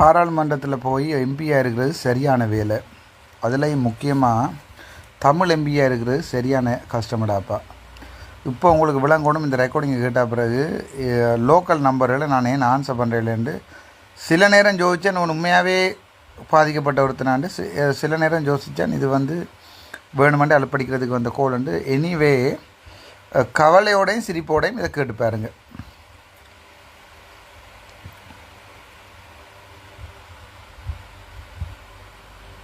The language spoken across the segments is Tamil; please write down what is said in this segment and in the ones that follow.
பாராளுமன்றத்தில் போய் எம்பியாக இருக்கிறது சரியான வேலை. அதுலேயும் முக்கியமாக தமிழ் எம்பியாக இருக்கிறது சரியான கஷ்டமடாப்பா இப்போ உங்களுக்கு விளங்கணும் இந்த ரெக்கார்டிங் கேட்ட பிறகு லோக்கல் நம்பரில் நான் ஏன் ஆன்சர் பண்ணுறேன்ட்டு சில நேரம் ஜோதிச்சேன் நான் உண்மையாகவே பாதிக்கப்பட்ட ஒருத்தனாண்டு சில நேரம் யோசித்தேன் இது வந்து வேணுமெண்டு அலப்படிக்கிறதுக்கு வந்த கோலுண்டு எனிவே கவலையோடையும் சிரிப்போடையும் இதை கேட்டு பாருங்கள்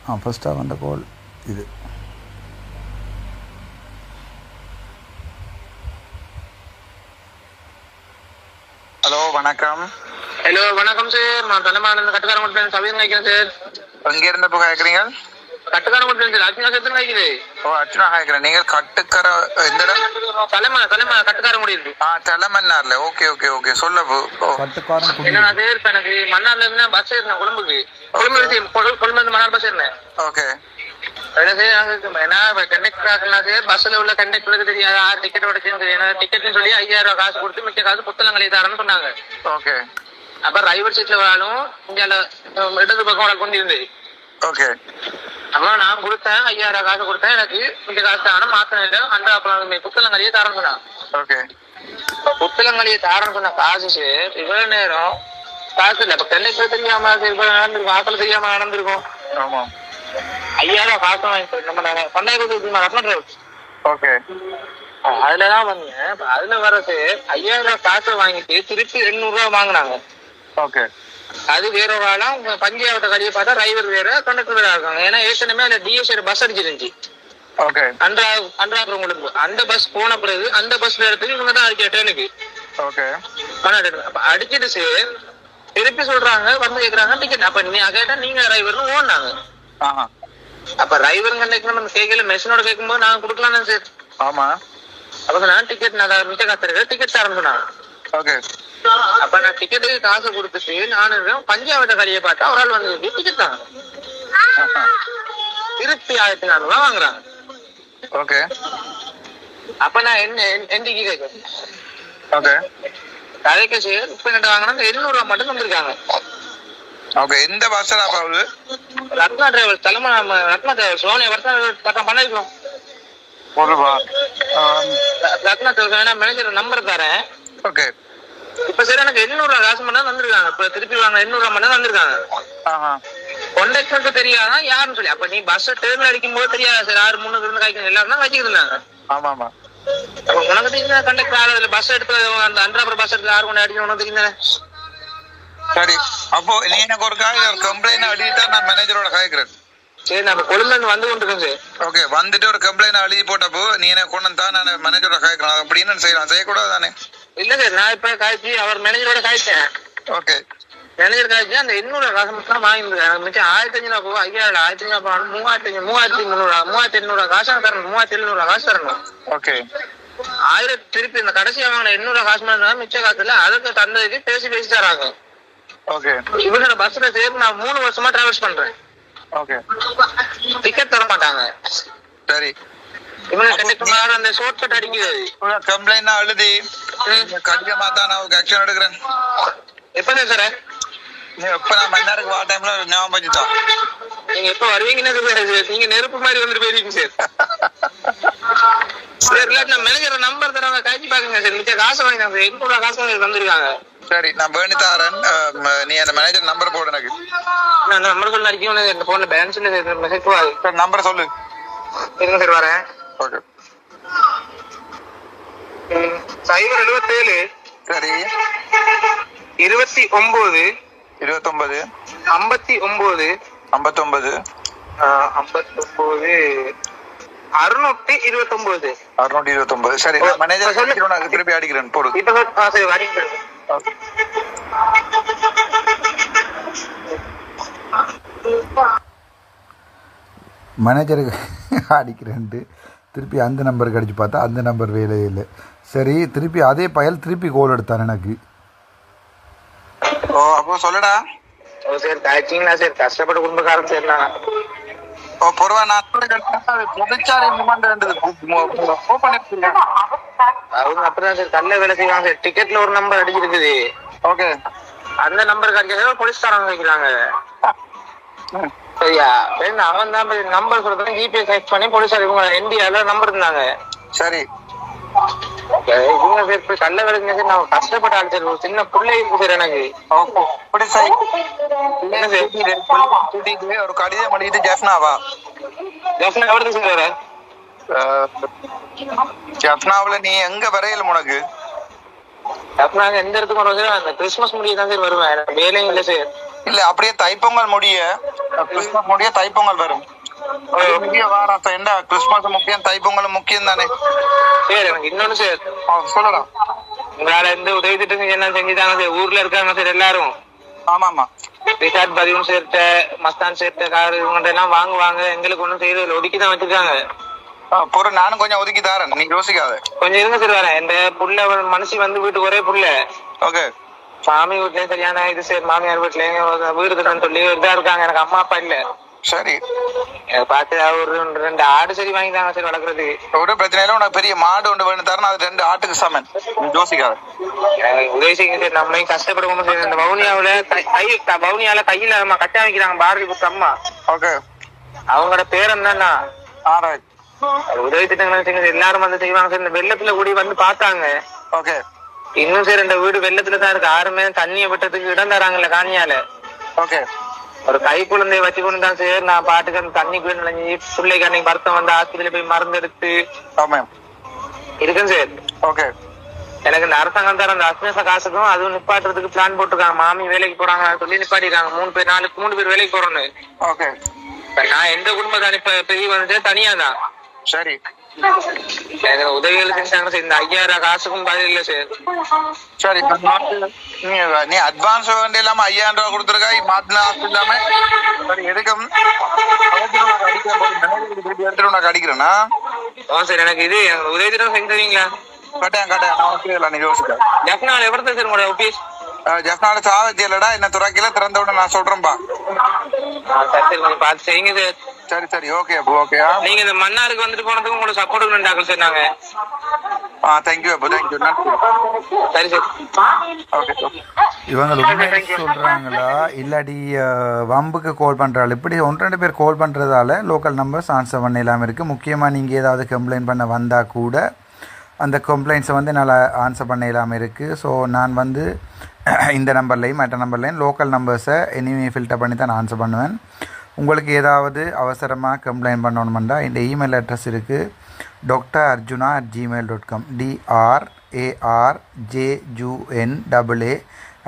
ஃபஸ்ட்டாக வந்த கோல் இது. ஹலோ வணக்கம். ஹலோ வணக்கம் சார் நான் தலைமானந்த கட்டுக்கார மட்டும் சபையில் நினைக்கிறேன் சார் எங்க இருந்து இப்போ கேட்குறீங்க கட்டுக்கார மட்டும் சார் அர்ச்சனா சேர்த்து ஓ அர்ச்சனா கேட்குறேன் நீங்கள் கட்டுக்கர எந்த இடம் தலைமா தலைமா கட்டுக்கார முடியுது ஆ தலைமன்னார்ல. Okay okay okay. சொல்ல கட்டுக்காரன் எனக்கு? மன்னார்ல இருந்து பஸ் ஏறினேன் கொழும்புக்கு. கொழும்பு இருந்து மன்னார் பஸ் ஏறினேன். ஓகே. நாங்க ஏன்னா கண்டக்டர் பஸ்ல உள்ள கண்டக்டருக்கு தெரியாது. டிக்கெட் உடச்சு ஏன்னா டிக்கெட்னு சொல்லி ஐயாயிரம் ரூபாய் காசு கொடுத்து மிச்ச காசு புத்தகங்களை தரேன்னு சொன்னாங்க. ஓகே. அப்ப டிரைவர் சீட்ல வராலும் இந்தியால அஹ், இடது பக்கம் கொண்டு இருந்து. ஓகே. அம்மா நான் கொடுத்தேன் ஐயாயிரம் காசு கொடுத்தேன் எனக்கு இந்த காசு தானே மாத்திரம் அந்த அப்புறம் புத்தகங்களையே தரேன்னு சொன்னாங்க ஓகே. புத்தகங்களையே தாரன்னு சொன்ன காசு இவ்வளவு நேரம் காசு இல்ல. இப்ப கண்ணுக்கு தெரியாம இவ்வளவு நடந்திருக்கும். ஆக்கள் தெரியாம நடந்திருக்கும். ஆமாம் ஐயாயிரம் காசு வாங்கி நம்ம பண்டாயிரத்தி ரத்ன டிரைவர் ஓகே. அதுலதான் வந்தேன். அதுல வரது ஐயாயிரம் காசை வாங்கிட்டு திருப்பி எண்ணூறு ரூபாய் வாங்கினாங்க. ஓகே. அது வேற ஒரு ஆளா உங்க பஞ்சாயத்து கடையை பார்த்தா டிரைவர் வேற கண்டக்டர் வேற இருக்காங்க. ஏன்னா ஏற்கனவே அந்த டிஎஸ்ஆர் பஸ் அடிச்சிருந்துச்சு. ஓகே. அன்றா அன்றாபுரம் கொழும்பு அந்த பஸ் போன பிறகு அந்த பஸ் இடத்துக்கு இவங்க தான் அடிக்க. அப்ப அடிச்சிட்டு சார் திருப்பி சொல்றாங்க வந்து கேக்குறாங்க டிக்கெட் அப்ப நீ கேட்டா நீங்க டிரைவர்னு ஓடினாங்க. அப்ப டிரைவர் கண்டக்டர் நம்ம கேட்கல மெஷினோட கேட்கும்போது நாங்க கொடுக்கலாம் சார் ஆமா. அப்ப நான் டிக்கெட் நான் மிச்ச காசு இருக்கு டிக்கெட் தரேன் சொன்னாங்க. ஓகே. அப்ப நான் டிக்கெட்டுக்கு காசு கொடுத்துட்டு நான் இருக்கேன் பஞ்சாபத்த கடையை பார்த்தா ஒரு ஆள் வந்து டிக்கெட் ஆஹா. திருப்பி ஆயிரத்தி நானூறு ரூபாய் வாங்குறாங்க. ஓகே அப்ப நான் என்ன எண்டிக்கு கேட்கறேன் ஓகே கதைக்கு சார் இப்ப என்ன வாங்கினா எண்ணூறு ரூபாய் மட்டும் தந்திருக்காங்க. ஓகே எந்த பஸ்ஸில் அப்போ ஆகுது ரத்னா டிரைவர் தலைமை ரத்னா டிரைவர் சோனியா வருஷம் பட்டம் பண்ணிருக்கோம். ஒரு ரூபா. ரத்னா டிரைவர் மேனேஜர் நம்பர் தரேன். ஓகே இப்ப சரி எனக்கு எண்ணூறு ரூபா காசு மட்டும் தான் தந்திருக்காங்க. இப்ப திருப்பி வாங்க எண்ணூறு ரூபா மட்டும் தான் தந்திருக்காங்க. ஆஹா. கொண்டக்டருக்கு தெரியாதான் யாருன்னு சொல்லி. அப்ப நீ பஸ் டேர்ன் அடிக்கும் போது தெரியாது? சார் ஆறு மூணு இருந்து காய்க்கணும் எல்லாரும் தான் காய்ச்சிட்டு இருந்தாங்க. ஆமா ஆமா. உனக்கு தெரிஞ்ச கண்டக்டர் ஆறு பஸ் எடுத்து அந்த அன்றாபுரம் பஸ் எடுத்து ஆறு கொண்டு அடிக்கணும். உனக்கு தெரிஞ்ச சரி. அப்போ நீ எனக்கு ஒரு காய் கம்ப்ளைண்ட் அடிட்டா நான் மேனேஜரோட காய்க்கிறேன். சரி நான் இருந்து வந்து கொண்டிருக்கேன் சார். ஓகே வந்துட்டு ஒரு கம்ப்ளைண்ட் எழுதி போட்டப்போ நீ எனக்கு கொண்டு வந்தா நான் மேனேஜரோட காய்க்கிறேன். அப்படின்னு செய்யலாம். செய்யக்கூடாது தானே. இல்ல சார் நான் இப்ப காய்ச்சி அவர் மேனேஜரோட காய்ச்சேன். ஓகே மேனேஜர் காய்ச்சி அந்த எண்ணூறு காசு மட்டும் தான் வாங்கியிருந்தேன் மிச்சம் ஆயிரத்தி அஞ்சு ரூபா ஐயாயிரம் ஆயிரத்தி அஞ்சு ரூபா மூவாயிரத்தி அஞ்சு மூவாயிரத்தி முந்நூறு மூவாயிரத்தி எண்ணூறு காசு தரணும். மூவாயிரத்தி எழுநூறு காசு தரணும். ஓகே ஆயிரத்தி திருப்பி இந்த கடைசியா வாங்கின எண்ணூறு காசு மட்டும் மிச்ச காசு இல்ல அதுக்கு தந்ததுக்கு பேசி பேசி தராங்க ஓகே இவங்க பஸ்ல சேர்த்து நான் மூணு வருஷமா டிராவல்ஸ் பண்றேன். ஓகே டிக்கெட் தர மாட்டாங்க. சரி. இவங்க கண்டிப்பா அந்த ஷார்ட் கட் அடிக்கிறது கம்ப்ளைண்ட் எழுதி கடிதமா தான் நான் ஒரு ஆக்ஷன் எடுக்கிறேன். எப்ப சார்? எப்ப நான் மன்னாருக்கு வா டைம்ல ஞாபகம் வச்சுதான் நீங்க எப்ப வருவீங்கன்னு நீங்க நெருப்பு மாதிரி வந்துட்டு போயிருக்கீங்க சார். சார் இல்லாட்டி நான் மேனேஜர் நம்பர் தரவங்க காய்ச்சி பாக்குங்க சார்? மிச்ச காசு வாங்கினாங்க சார் எண்ணூறு காசு வாங்கி தந்திருக்காங்க சரி நான் வேணி தாரேன். நீ அந்த மேனேஜர் நம்பர் போடு எனக்கு. நான் நம்பர் சொல்ல அடிக்கணும் இந்த போன்ல பேலன்ஸ் இல்ல மெசேஜ் போகாது சார் நம்பர் சொல்லு. இருங்க சார் வரேன். ஓகே சைபர் எழுபத்தேழு சரி. இருபத்தி ஒன்பது இருபத்தொன்பது ஐம்பத்தி ஒன்பது ஐம்பத்தொன்பது ஐம்பத்தி ஒன்பது அறுநூத்தி இருபத்தி ஒன்பது அறுநூற்றி இருபத்தொன்பது சரி மேனேஜர் சொல்லி திருப்பி அடிக்கிறேன் போடு. இப்ப சரி. மேனேஜருக்கு அடிக்கிறேன்ட்டு திருப்பி அந்த நம்பருக்கு அடித்து பார்த்தா அந்த நம்பர் வேலையே இல்லை. சரி திருப்பி அதே பயல் திருப்பி கோல் எடுத்தான் எனக்கு. ஓ அப்போ சொல்லடா. ஓ சார் காய்ச்சிங்களா சார் கஷ்டப்பட்ட குடும்பக்காரன் சார் நான் ஓ பொறுவா நான் புதுச்சாரி மூமெண்ட் எடுத்துருக்கேன் அவங்க அப்படிதான் சார் கல்ல வேலை செய்வாங்க. சார் டிக்கெட்ல ஒரு நம்பர் அடிச்சிருக்குது. ஓகே. அந்த நம்பருக்கு அடிக்க போலீஸ்காரங்க வைக்கிறாங்க சரியா? அவன் தான் நம்பர் சொல்றது ஜிபிஎஸ் ஹேக் பண்ணி போலீஸார் இவங்க இந்தியால நம்பர் இருந்தாங்க. சரி. இவங்க பேர் போய் கள்ள வேலைக்கு சார் நான் கஷ்டப்பட்டு ஒரு சின்ன பிள்ளை இருக்கு சார் எனக்கு. சரி கூட்டிட்டு ஒரு கடிதம் எழுதிட்டு ஜெஃப்னாவா? ஜஸ்ட் எவ்வளவு சார் வேற? ஜெஃப்னாவுல நீ எங்க வரையில உனக்கு? நாங்க எந்த இடத்துக்கு சார் அந்த கிறிஸ்மஸ் முடிய தான் சார் வருவேன். வேலையும் இல்லை சார். இல்ல அப்படியே தைப்பொங்கல் முடிய கிறிஸ்மஸ் முடிய தைப்பொங்கல் வரும். முடிய வாரம் என்ன? கிறிஸ்மஸ் முக்கியம் தைப்பொங்கல் முக்கியம் தானே? சார் எனக்கு இன்னொன்னு சார். ஆ, சொல்லலாம் உங்களால எந்த உதவி திட்டம் என்ன செஞ்சுட்டாங்க சார் ஊர்ல இருக்காங்க சார் எல்லாரும். ஆமா ஆமா ரிசார்ட் பதிவும் சேர்த்த மஸ்தான் சேர்த்த கார் இவங்க எல்லாம் வாங்குவாங்க. எங்களுக்கு ஒண்ணும் செய்யறது ஒதுக்கி தான் வச்சிருக்காங்க. பொறு நானும் கொஞ்சம் ஒதுக்கி தரேன். நீ யோசிக்காத. கொஞ்சம் இருங்க சார் வரேன். இந்த புள்ள மனுஷி வந்து வீட்டுக்கு ஒரே புள்ள. ஓகே. மாமி வீட்லயும் சரியான இது சார் மாமியார் வீட்லயும் வீடு சொல்லி இதா இருக்காங்க. எனக்கு அம்மா அப்பா இல்ல. சரி. பார்த்து ஒரு ரெண்டு- ஆடு சரி வாங்கிட்டாங்க சார் வளர்க்கறதுக்கு. ஒரு பிரச்சனை இல்லை. உனக்கு பெரிய மாடு ஒன்று வேணும் தரேன். அது ரெண்டு ஆட்டுக்கு சமன். யோசிக்காத. உதவி செய்யுங்க சார். நம்மளையும் கஷ்டப்படுவோம் சார். இந்த வவுனியாவுல கை வவுனியால கையில நம்ம கட்டா வைக்கிறாங்க பாரதி புத்த அம்மா. ஓகே. அவங்களோட பேர் என்னன்னா ஆல்ரைட் உதவி திட்டங்கள். எல்லாரும் வந்து செய்வாங்க இந்த வெள்ளத்துல கூடி வந்து பார்த்தாங்க. ஓகே. இன்னும் சார் இந்த வீடு வெள்ளத்துல தான் இருக்கு. யாருமே தண்ணியை விட்டதுக்கு இடம் தராங்கல்ல காணியால. ஓகே. ஒரு கை குழந்தைய வச்சு கொண்டு தான் சார் நான் பாட்டுக்கு அந்த தண்ணிக்குள்ள நுழைஞ்சு பிள்ளைக்கு அன்னைக்கு வருத்தம் வந்து ஆஸ்பத்திரியில போய் மருந்து எடுத்து. ஆமாம் இருக்கேன் சார். ஓகே. எனக்கு இந்த அரசாங்கம் தர அந்த அஸ்மேச காசுக்கும் அதுவும் நிப்பாட்டுறதுக்கு பிளான் போட்டிருக்காங்க. மாமி வேலைக்கு போறாங்க சொல்லி நிப்பாட்டிருக்காங்க. மூணு பேர் நாலு மூணு பேர் வேலைக்கு போறோம்னு ஓகே. நான் எந்த குடும்பத்தை அனுப்ப பெரிய வந்து தனியா தான் சரி. எனக்கு உதவிகள் செஞ்சாங்க சார். இந்த ஐயாயிரம் காசுக்கும் பதில் இல்ல சார். நீ அட்வான்ஸ் வேண்டிய இல்லாம ஐயாயிரம் ரூபாய் கொடுத்துருக்கா? மாத்தின இல்லாம? சரி எதுக்கும்? எடுத்துட்டு உனக்கு அடிக்கிறேன்னா? ஆ சார் எனக்கு இது உதவி திட்டம் செஞ்சு தருவீங்களா கட்டாயம் கட்டாயம். நான் ஓகே இல்லை நீ யோசிக்க. ஜப்னால் எவ்வளவு சார் உங்களோட ஒபிஎஸ் ஜஸ்னால சாவத்தியலடா என்ன துறக்கல திறந்த உடனே நான் சொல்றேன்பா. சரி சரி கொஞ்சம் பார்த்து செய்யுங்க சார். சரி சரி ஓகே அப்போ ஓகேயா நீங்க இந்த மன்னாருக்கு வந்துட்டு போனதுக்கு உங்களுக்கு சப்போர்ட் வேண்டாங்க சார் நாங்க ஆ தேங்க்யூ அப்போ தேங்க்யூ நன்றி. சரி சார். ஓகே ஓகே இவங்க உண்மையை சொல்கிறாங்களா இல்லாட்டி அஹ், வம்புக்கு கால் பண்ணுறாள் இப்படி ஒன்று ரெண்டு பேர் கால் பண்ணுறதால லோக்கல் நம்பர்ஸ் ஆன்சர் பண்ண இல்லாமல் இருக்குது முக்கியமாக நீங்கள் ஏதாவது கம்ப்ளைண்ட் பண்ண வந்தால் கூட அந்த கம்ப்ளைண்ட்ஸை வந்து என்னால் ஆன்சர் பண்ண இல்லாமல் இருக்குது ஸோ நான் வந்து இந்த நம்பர்லையும் மற்ற நம்பர்லையும் லோக்கல் நம்பர்ஸை இனிமே ஃபில்டர் பண்ணி தான் நான் ஆன்சர் பண்ணுவேன். உங்களுக்கு ஏதாவது அவசரமாக கம்ப்ளைண்ட் பண்ணணுமெண்டா இந்த இமெயில் அட்ரஸ் இருக்குது doctor Arjuna at Gmail dot com DR J U N double A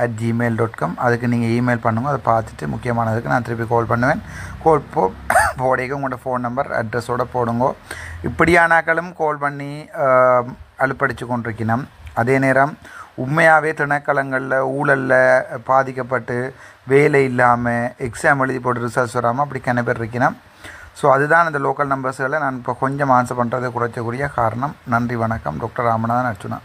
at Gmail dot com அதுக்கு நீங்கள் இமெயில் பண்ணுங்கள் அதை பார்த்துட்டு முக்கியமானதுக்கு நான் திருப்பி கால் பண்ணுவேன். கால் போ போடைக்கு உங்களோட ஃபோன் நம்பர் அட்ரஸோடு போடுங்க. இப்படியானாக்களும் கால் பண்ணி அலுப்படிச்சு கொண்டிருக்கணும் அதே நேரம் உண்மையாகவே திணைக்களங்களில் ஊழலில் பாதிக்கப்பட்டு வேலை இல்லாமல் எக்ஸாம் எழுதி போட்டு ரிசல்ட்ஸ் வராமல் அப்படி கன பேர் இருக்கணும். ஸோ அதுதான் இந்த லோக்கல் நம்பர்ஸ்களை நான் இப்போ கொஞ்சம் ஆன்சர் பண்ணுறது குறைச்சக்கூடிய காரணம். நன்றி வணக்கம். டாக்டர் ராமநாதன் அர்ச்சுனா